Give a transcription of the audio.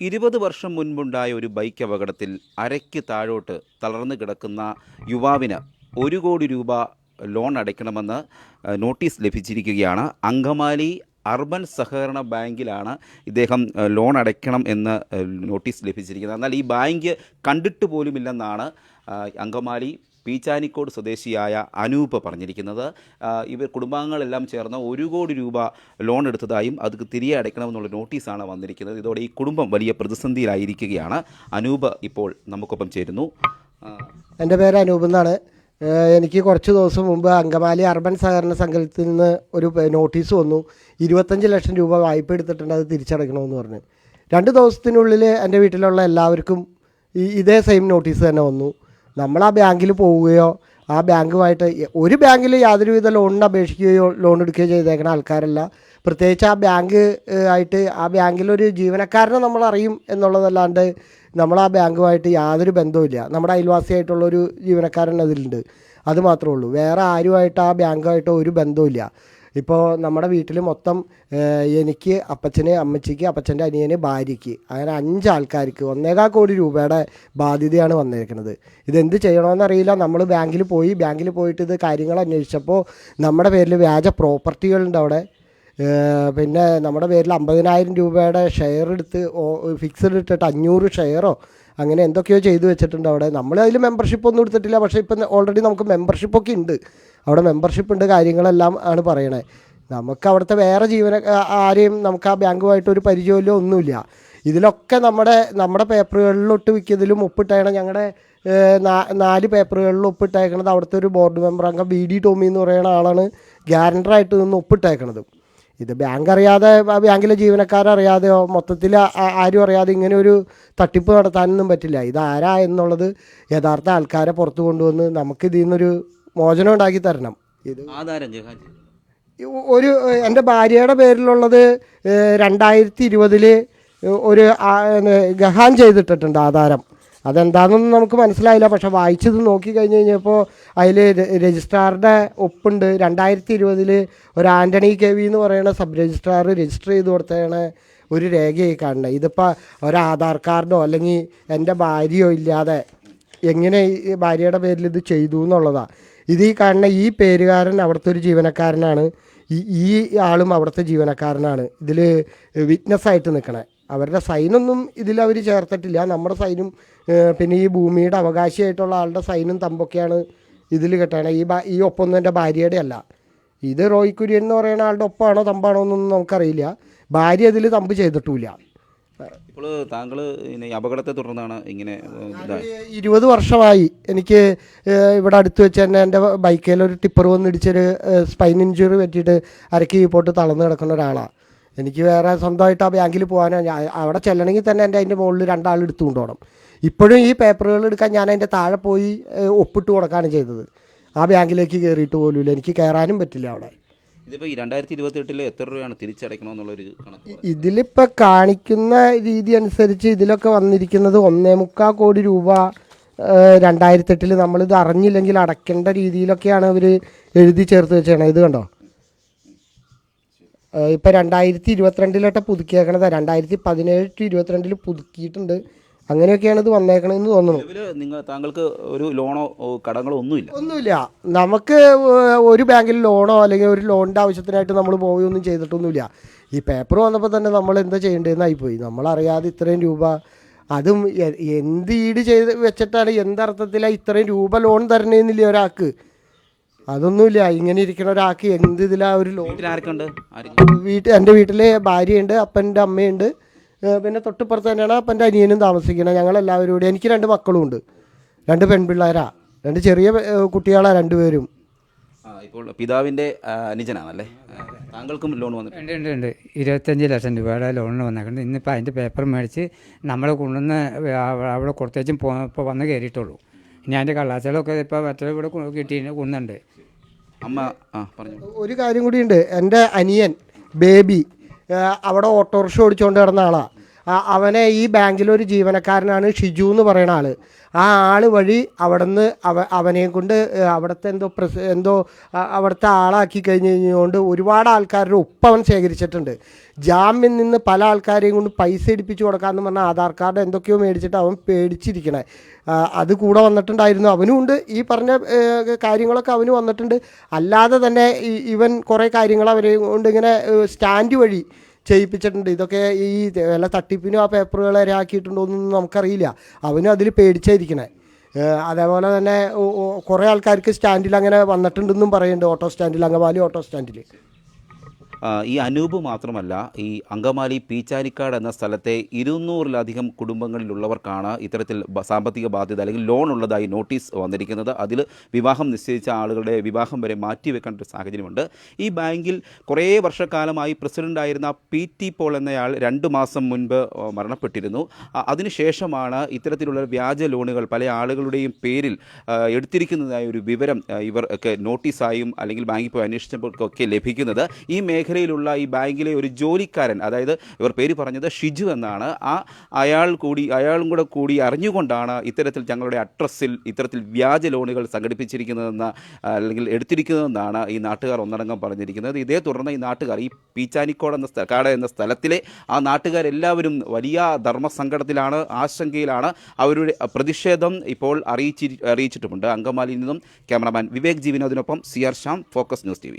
ഇരുപത് വർഷം മുൻപുണ്ടായ ഒരു ബൈക്ക് അപകടത്തിൽ അരയ്ക്ക് താഴോട്ട് തളർന്നു കിടക്കുന്ന യുവാവിന് ഒരു കോടി രൂപ ലോൺ അടയ്ക്കണമെന്ന് നോട്ടീസ് ലഭിച്ചിരിക്കുകയാണ്. അങ്കമാലി അർബൻ സഹകരണ ബാങ്കിലാണ് ഇദ്ദേഹം ലോൺ അടയ്ക്കണം എന്ന് നോട്ടീസ് ലഭിച്ചിരിക്കുന്നത്. എന്നാൽ ഈ ബാങ്ക് കണ്ടിട്ട് പോലുമില്ലെന്നാണ് അങ്കമാലി പീച്ചാനിക്കോട് സ്വദേശിയായ അനൂപ് പറഞ്ഞിരിക്കുന്നത്. ഇവർ കുടുംബാംഗങ്ങളെല്ലാം ചേർന്ന് ഒരു കോടി രൂപ ലോൺ എടുത്തതായും അത് തിരികെ അടയ്ക്കണമെന്നുള്ള നോട്ടീസാണ് വന്നിരിക്കുന്നത്. ഇതോടെ ഈ കുടുംബം വലിയ പ്രതിസന്ധിയിലായിരിക്കുകയാണ്. അനൂപ് ഇപ്പോൾ നമുക്കൊപ്പം ചേരുന്നു. എന്റെ പേര് അനൂപ് എന്നാണ്. എനിക്ക് കുറച്ച് ദിവസം മുമ്പ് അങ്കമാലി അർബൻ സഹകരണ സംഘത്തിൽ നിന്ന് ഒരു നോട്ടീസ് വന്നു. ഇരുപത്തഞ്ച് ലക്ഷം രൂപ വായ്പ എടുത്തിട്ടുണ്ട് അത് തിരിച്ചടയ്ക്കണമെന്ന് പറഞ്ഞ്. രണ്ട് ദിവസത്തിനുള്ളിൽ എന്റെ വീട്ടിലുള്ള എല്ലാവർക്കും ഇതേ സെയിം നോട്ടീസ് തന്നെ വന്നു. നമ്മൾ ആ ബാങ്കിൽ പോവുകയോ ആ ബാങ്കുമായിട്ട് ഒരു ബാങ്കിൽ യാതൊരു യാതൊരുവിധ ലോണിന് അപേക്ഷിക്കുകയോ ലോൺ എടുക്കുകയോ ചെയ്തേക്കുന്ന ആൾക്കാരല്ല. പ്രത്യേകിച്ച് ആ ബാങ്ക് ആയിട്ട് ആ ബാങ്കിലൊരു ജീവനക്കാരനെ നമ്മൾ അറിയും എന്നുള്ളതല്ലാണ്ട് നമ്മൾ ആ ബാങ്കുമായിട്ട് യാതൊരു ബന്ധവുമില്ല നമ്മുടെ അയൽവാസിയായിട്ടുള്ളൊരു ജീവനക്കാരൻ അതിലുണ്ട്. അത് മാത്രമേ ഉള്ളൂ. വേറെ ആരുമായിട്ട് ആ ബാങ്കുമായിട്ട് ഒരു ബന്ധവുമില്ല ഇപ്പോൾ നമ്മുടെ വീട്ടിൽ മൊത്തം എനിക്ക് അപ്പച്ചന് അമ്മച്ചിക്ക് അപ്പച്ചന്റെ അനിയന് ഭാര്യയ്ക്ക് അങ്ങനെ അഞ്ച് ആൾക്കാർക്ക് ഒന്നേകാൽ കോടി രൂപയുടെ ബാധ്യതയാണ് വന്നിരിക്കുന്നത്. ഇതെന്ത് ചെയ്യണമെന്നറിയില്ല നമ്മൾ ബാങ്കിൽ പോയി ബാങ്കിൽ പോയിട്ട് ഇത് കാര്യങ്ങൾ അന്വേഷിച്ചപ്പോൾ നമ്മുടെ പേരിൽ വ്യാജ പ്രോപ്പർട്ടികളുണ്ട് അവിടെ. പിന്നെ നമ്മുടെ പേരിൽ അമ്പതിനായിരം രൂപയുടെ ഷെയർ എടുത്ത് ഫിക്സഡ് ഇട്ടിട്ട് അഞ്ഞൂറ് ഷെയറോ അങ്ങനെ എന്തൊക്കെയോ ചെയ്തു വെച്ചിട്ടുണ്ട് അവിടെ. നമ്മൾ അതിൽ മെമ്പർഷിപ്പ് ഒന്നും എടുത്തിട്ടില്ല. പക്ഷേ ഇപ്പം ഓൾറെഡി നമുക്ക് മെമ്പർഷിപ്പൊക്കെ ഉണ്ട്. അവിടെ മെമ്പർഷിപ്പ് ഉണ്ട് കാര്യങ്ങളെല്ലാം ആണ് പറയണേ. നമുക്ക് അവിടുത്തെ വേറെ ജീവന ആരെയും നമുക്ക് ആ ബാങ്കുമായിട്ട് ഒരു പരിചയമില്ല ഒന്നുമില്ല. ഇതിലൊക്കെ നമ്മുടെ നമ്മുടെ പേപ്പറുകളിലൊട്ട് ഒട്ട് മിക്കതിലും ഞങ്ങളുടെ നാല് പേപ്പറുകളിൽ ഒപ്പിട്ടേക്കണത് അവിടുത്തെ ഒരു ബോർഡ് മെമ്പർ അംഗം ബി ഡി ടോമി എന്ന് പറയുന്ന ആളാണ് ഗ്യാരണ്ടറായിട്ട് നിന്ന് ഒപ്പിട്ടേക്കണത് ഇത് ബാങ്ക് അറിയാതെ ബാങ്കിലെ ജീവനക്കാരറിയാതെയോ മൊത്തത്തിൽ ആരും അറിയാതെ ഇങ്ങനെ ഒരു തട്ടിപ്പ് നടത്താനൊന്നും പറ്റില്ല. ഇത് ആരാ എന്നുള്ളത് യഥാർത്ഥ ആൾക്കാരെ പുറത്തു കൊണ്ടുവന്ന് നമുക്ക് ഇതിൽ നിന്നൊരു മോചനം ഉണ്ടാക്കി തരണം. ഇത് ഒരു എന്റെ ഭാര്യയുടെ പേരിലുള്ളത് രണ്ടായിരത്തി ഇരുപതിൽ ഒരു ഗഹാൻ ചെയ്തിട്ടിട്ടുണ്ട് ആധാരം. അതെന്താണെന്നൊന്നും നമുക്ക് മനസ്സിലായില്ല. പക്ഷെ വായിച്ചത് നോക്കി കഴിഞ്ഞ് കഴിഞ്ഞപ്പോൾ അതിൽ രജിസ്ട്രാറുടെ ഒപ്പുണ്ട്. രണ്ടായിരത്തി ഇരുപതിൽ ഒരു ആന്റണി കെ വി എന്ന് പറയുന്ന സബ് രജിസ്ട്രാർ രജിസ്റ്റർ ചെയ്ത് കൊടുത്തതാണ് ഒരു രേഖയായി കാണുന്നത്. ഇതിപ്പോൾ ഒരു ആധാർ കാർഡോ അല്ലെങ്കിൽ എന്റെ ഭാര്യയോ ഇല്ലാതെ എങ്ങനെ ഈ ഭാര്യയുടെ പേരിൽ ഇത് ചെയ്തു എന്നുള്ളതാണ് ഇത് ഈ കാണുന്ന ഈ പേരുകാരൻ അവിടുത്തെ ഒരു ജീവനക്കാരനാണ്. ഈ ഈ ആളും അവിടുത്തെ ജീവനക്കാരനാണ്. ഇതിൽ വിറ്റ്നസ് ആയിട്ട് നിൽക്കണേ. അവരുടെ സൈനൊന്നും ഇതിൽ അവർ ചേർത്തിട്ടില്ല. നമ്മുടെ സൈനും പിന്നെ ഈ ഭൂമിയുടെ അവകാശിയായിട്ടുള്ള ആളുടെ സൈനും തമ്പൊക്കെയാണ് ഇതിൽ കിട്ടണത് ഈ ബാ ഈ ഒപ്പൊന്നും എന്റെ ഭാര്യയുടെ അല്ല. ഇത് റോയ് കുര്യൻ എന്ന് പറയുന്ന ആളുടെ ഒപ്പമാണോ തമ്പാണോ എന്നൊന്നും നമുക്കറിയില്ല. ഭാര്യ ഇതിൽ തമ്പ് ചെയ്തിട്ടില്ല ഇപ്പോൾ താങ്കൾ അപകടത്തെ തുടർന്നാണ് ഇങ്ങനെ ഇരുപത് വർഷമായി എനിക്ക് ഇവിടെ അടുത്ത് വെച്ച് തന്നെ എന്റെ ബൈക്കിൽ ഒരു ടിപ്പർ വന്ന് ഇടിച്ചൊരു സ്പൈൻ ഇഞ്ചുറി പറ്റിയിട്ട് അരക്കി പോയിട്ട് തളർന്ന് കിടക്കുന്ന ഒരാളാണ് എനിക്ക് വേറെ സ്വന്തമായിട്ട് ആ ബാങ്കിൽ പോകാനോ. അവിടെ ചെല്ലണമെങ്കിൽ തന്നെ എന്റെ അതിന്റെ മുകളിൽ രണ്ടാൾ എടുത്തു കൊണ്ടുപോകണം ഇപ്പോഴും ഈ പേപ്പറുകൾ എടുക്കാൻ ഞാൻ അതിന്റെ താഴെ പോയി ഒപ്പിട്ട് കൊടുക്കുകയാണ് ചെയ്തത്. ആ ബാങ്കിലേക്ക് കയറിയിട്ട് പോലുമില്ല എനിക്ക് കയറാനും പറ്റില്ല അവിടെ. ഇതിപ്പോൾ ഈ രണ്ടായിരത്തി ഇരുപത്തി എട്ടിൽ എത്ര രൂപയാണ് തിരിച്ചടയ്ക്കണമെന്നുള്ളൊരു കണക്ക്. ഇതിലിപ്പോൾ കാണിക്കുന്ന രീതി അനുസരിച്ച് ഇതിലൊക്കെ വന്നിരിക്കുന്നത് ഒന്നേ മുക്കാൽ കോടി രൂപ രണ്ടായിരത്തെട്ടിൽ നമ്മളിത് അറിഞ്ഞില്ലെങ്കിൽ അടയ്ക്കേണ്ട രീതിയിലൊക്കെയാണ് അവർ എഴുതി ചേർത്ത് വെച്ചേക്കണത് ഇത് കണ്ടോ? ഇപ്പം രണ്ടായിരത്തി ഇരുപത്തിരണ്ടിലോട്ടെ പുതുക്കിയേക്കണത്. രണ്ടായിരത്തി പതിനേഴ് ടു ഇരുപത്തിരണ്ടിൽ പുതുക്കിയിട്ടുണ്ട്. അങ്ങനെയൊക്കെയാണ് ഇത് വന്നേക്കണെന്ന് തോന്നുന്നു. നിങ്ങൾ താങ്കൾക്ക് ഒരു ലോണോ കടങ്ങളോ ഒന്നുമില്ല? ഒന്നുമില്ല. നമുക്ക് ഒരു ബാങ്കിൽ ലോണോ അല്ലെങ്കിൽ ഒരു ലോണിന്റെ ആവശ്യത്തിനായിട്ട് നമ്മൾ പോവുകയൊന്നും ചെയ്തിട്ടൊന്നുമില്ല. ഈ പേപ്പർ വന്നപ്പോൾ തന്നെ നമ്മൾ എന്താ ചെയ്യേണ്ടതെന്നായിപ്പോയി. നമ്മളറിയാതെ ഇത്രയും രൂപ അതും എന്ത് ഈട് ചെയ്ത് വെച്ചിട്ടാണ് എന്തർത്ഥത്തിലാണ് ഇത്രയും രൂപ ലോൺ തരണേന്നില്ല ഒരാൾക്ക്? അതൊന്നുമില്ല. ഇങ്ങനെ ഇരിക്കുന്ന ഒരാൾക്ക് എന്ത് ഇതിലാ ഒരു വീട്ടിൽ എന്റെ വീട്ടിലെ ഭാര്യയുണ്ട് അപ്പന്റെ അമ്മയുണ്ട്. ഏഹ് പിന്നെ തൊട്ടിപ്പുറത്ത് തന്നെയാണ് അപ്പന്റെ അനിയനും താമസിക്കുന്നത് ഞങ്ങളെല്ലാവരും കൂടി എനിക്ക് രണ്ട് മക്കളും ഉണ്ട് രണ്ട് പെൺപിള്ളേരാ. രണ്ട് ചെറിയ ഏഹ് കുട്ടികളാ രണ്ടുപേരും. ആ ഇപ്പോൾ പിതാവിന്റെ ആ, അനുജനാണല്ലേ? ആ, താങ്കൾക്കും ലോൺ വന്നിട്ടുണ്ട് ഉണ്ട് ഉണ്ട് ഉണ്ട്. ഇരുപത്തഞ്ച് ലക്ഷം രൂപയുടെ ലോണിന് വന്നേക്കുന്നത് ഇന്നിപ്പോൾ അതിന്റെ പേപ്പർ മേടിച്ച് നമ്മൾ കൊണ്ടുവന്ന് അവ- അവിടെ കൊടുത്തേച്ചും പോ ഇപ്പോൾ വന്ന് കയറിയിട്ടുള്ളൂ. ഇനി എന്റെ കള്ളാച്ചകളൊക്കെ ഇപ്പോൾ മറ്റേ ഇവിടെ കിട്ടി കൊന്നുണ്ട്. അമ്മ ആ പറഞ്ഞു. ഒരു കാര്യം കൂടിയുണ്ട് എന്റെ അനിയൻ ബേബി അവിടെ ഓട്ടോറിക്ഷ ഓടിച്ചുകൊണ്ട് കിടന്ന ആളാണ് അവനെ ഈ ബാങ്കിലൊരു ജീവനക്കാരനാണ് ഷിജു എന്ന് പറയുന്ന ആൾ ആ ആൾ വഴി അവിടുന്ന് അവ അവനെയും കൊണ്ട് അവിടുത്തെ എന്തോ പ്രസ് എന്തോ അവിടുത്തെ ആളാക്കി കഴിഞ്ഞ് കഴിഞ്ഞുകൊണ്ട് ഒരുപാട് ആൾക്കാരുടെ ഒപ്പ് അവൻ ശേഖരിച്ചിട്ടുണ്ട്. ജാമ്യം നിന്ന് പല ആൾക്കാരെയും കൊണ്ട് പൈസ ഇടിപ്പിച്ച് കൊടുക്കാമെന്ന് പറഞ്ഞാൽ ആധാർ കാർഡ് എന്തൊക്കെയോ മേടിച്ചിട്ട് അവൻ പേടിച്ചിരിക്കണേ. അത് കൂടെ വന്നിട്ടുണ്ടായിരുന്നു. അവനും ഉണ്ട്. ഈ പറഞ്ഞ കാര്യങ്ങളൊക്കെ അവന് വന്നിട്ടുണ്ട്. അല്ലാതെ തന്നെ ഇവൻ കുറേ കാര്യങ്ങൾ അവരെ കൊണ്ട് ഇങ്ങനെ സ്റ്റാൻഡ് വഴി ചെയ്യിപ്പിച്ചിട്ടുണ്ട്. ഇതൊക്കെ ഈ വല്ല തട്ടിപ്പിനും ആ പേപ്പറുകൾ ഇരയാക്കിയിട്ടുണ്ടോ എന്നൊന്നും നമുക്കറിയില്ല. അവനും അതിൽ പേടിച്ചായിരിക്കണേ. അതേപോലെ തന്നെ കുറേ ആൾക്കാർക്ക് സ്റ്റാൻഡിൽ അങ്ങനെ വന്നിട്ടുണ്ടെന്നും പറയുന്നുണ്ട്. ഓട്ടോ സ്റ്റാൻഡിൽ അങ്ങവാലി ഓട്ടോ സ്റ്റാൻഡിൽ ഈ അനൂപ് മാത്രമല്ല ഈ അങ്കമാലി പീച്ചാരിക്കാട് എന്ന സ്ഥലത്തെ ഇരുന്നൂറിലധികം കുടുംബങ്ങളിലുള്ളവർക്കാണ് ഇത്തരത്തിൽ സാമ്പത്തിക ബാധ്യത അല്ലെങ്കിൽ ലോൺ ഉള്ളതായി നോട്ടീസ് വന്നിരിക്കുന്നത്. അതിൽ വിവാഹം നിശ്ചയിച്ച ആളുകളുടെ വിവാഹം വരെ മാറ്റിവെക്കേണ്ട ഒരു സാഹചര്യമുണ്ട്. ഈ ബാങ്കിൽ കുറേ വർഷക്കാലമായി പ്രസിഡന്റായിരുന്ന പി ടി പോൾ എന്നയാൾ രണ്ട് മാസം മുൻപ് മരണപ്പെട്ടിരുന്നു. അതിനുശേഷമാണ് ഇത്തരത്തിലുള്ള വ്യാജ ലോണുകൾ പല ആളുകളുടെയും പേരിൽ എടുത്തിരിക്കുന്നതായ ഒരു വിവരം ഇവർ ഒക്കെ നോട്ടീസായും അല്ലെങ്കിൽ ബാങ്കിൽ പോയി അന്വേഷിച്ചപ്പോഴൊക്കെ ലഭിക്കുന്നത്. ഈ മേഖലയിലുള്ള ഈ ബാങ്കിലെ ഒരു ജോലിക്കാരൻ അതായത് ഇവർ പേര് പറഞ്ഞത് ഷിജു എന്നാണ്. ആ അയാൾ കൂടി അയാളും കൂടെ കൂടി അറിഞ്ഞുകൊണ്ടാണ് ഇത്തരത്തിൽ ഞങ്ങളുടെ അഡ്രസ്സിൽ ഇത്തരത്തിൽ വ്യാജ ലോണുകൾ സംഘടിപ്പിച്ചിരിക്കുന്നതെന്ന് അല്ലെങ്കിൽ എടുത്തിരിക്കുന്നതെന്നാണ് ഈ നാട്ടുകാർ ഒന്നടങ്കം പറഞ്ഞിരിക്കുന്നത്. ഇതേ തുടർന്ന് ഈ നാട്ടുകാർ ഈ പീച്ചാനിക്കോട് എന്ന കാട എന്ന സ്ഥലത്തിലെ ആ നാട്ടുകാരെല്ലാവരും വലിയ ധർമ്മസങ്കടത്തിലാണ് ആശങ്കയിലാണ്. അവരുടെ പ്രതിഷേധം ഇപ്പോൾ അറിയിച്ചി അറിയിച്ചിട്ടുമുണ്ട്. അങ്കമാലിയിൽ നിന്നും cameraman Vivek ജീവനോദിനൊപ്പം C R focus news T